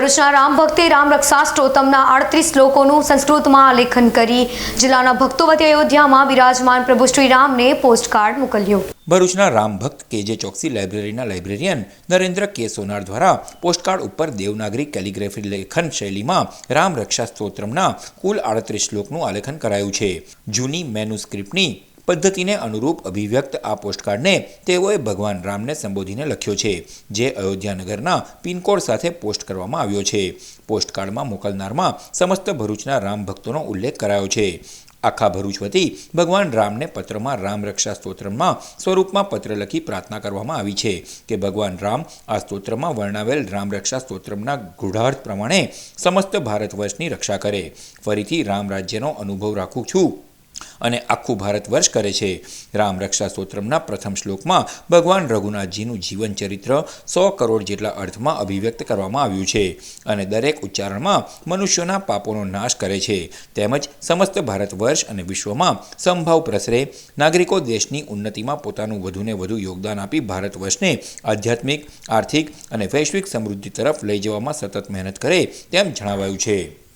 ભરૂચના રામ ભક્તે રામ રક્ષા સ્ટોતમના અડત્રીસ શ્લોકોનું સંસ્કૃતમાં આલેખન કરી જિલ્લાના ભક્તો વતી અયોધ્યામાં બિરાજમાન પ્રભુ શ્રી રામને પોસ્ટકાર્ડ મોકલ્યો. ભરૂચના રામ ભક્ત કે જે ચોકસી લાઇબ્રેરીના લાઇબ્રેરિયન નરેન્દ્ર કે સોનાર દ્વારા પોસ્ટકાર્ડ ઉપર દેવનાગરી કેલિગ્રાફી લેખન શૈલીમાં રામ રક્ષા સ્તોત્રમના કુલ આડત્રીસ શ્લોકનું આલેખન કરાયું છે. જૂની મેન્યુસ્ક્રિપ્ટની પદ્ધતિને અનુરૂપ અભિવ્યક્ત આ પોસ્ટકાર્ડને તેઓએ ભગવાન રામને સંબોધીને લખ્યો છે, જે અયોધ્યાનગરના પિનકોડ સાથે પોસ્ટ કરવામાં આવ્યો છે. પોસ્ટકાર્ડમાં મોકલનારમાં સમસ્ત ભરૂચના રામ ભક્તોનો ઉલ્લેખ કરાયો છે. આખા ભરૂચ વતી ભગવાન રામને પત્રમાં રામ રક્ષા સ્તોત્રમાં સ્વરૂપમાં પત્ર લખી પ્રાર્થના કરવામાં આવી છે કે ભગવાન રામ આ સ્તોત્રમાં વર્ણવેલ રામ રક્ષા સ્તોત્રમના ગૂઢાર્થ પ્રમાણે સમસ્ત ભારત વર્ષની રક્ષા કરે. ફરીથી રામ રાજ્યનો અનુભવ રાખું છું. અને આખું ભારત વર્ષ કરે છે. રામ રક્ષા સ્તોત્રમના પ્રથમ શ્લોકમાં ભગવાન રઘુનાથજીનું જીવન ચરિત્ર સો કરોડ જેટલા અર્થમાં અભિવ્યક્ત કરવામાં આવ્યું છે અને દરેક ઉચ્ચારણમાં મનુષ્યોના પાપોનો નાશ કરે છે. તેમજ સમસ્ત ભારત વર્ષ અને વિશ્વમાં સંભાવ પ્રસરે નાગરિકો દેશની ઉન્નતિમાં પોતાનું વધુને વધુ યોગદાન આપી ભારત વર્ષને આધ્યાત્મિક, આર્થિક અને વૈશ્વિક સમૃદ્ધિ તરફ લઈ જવામાં સતત મહેનત કરે તેમ જણાવાયું છે.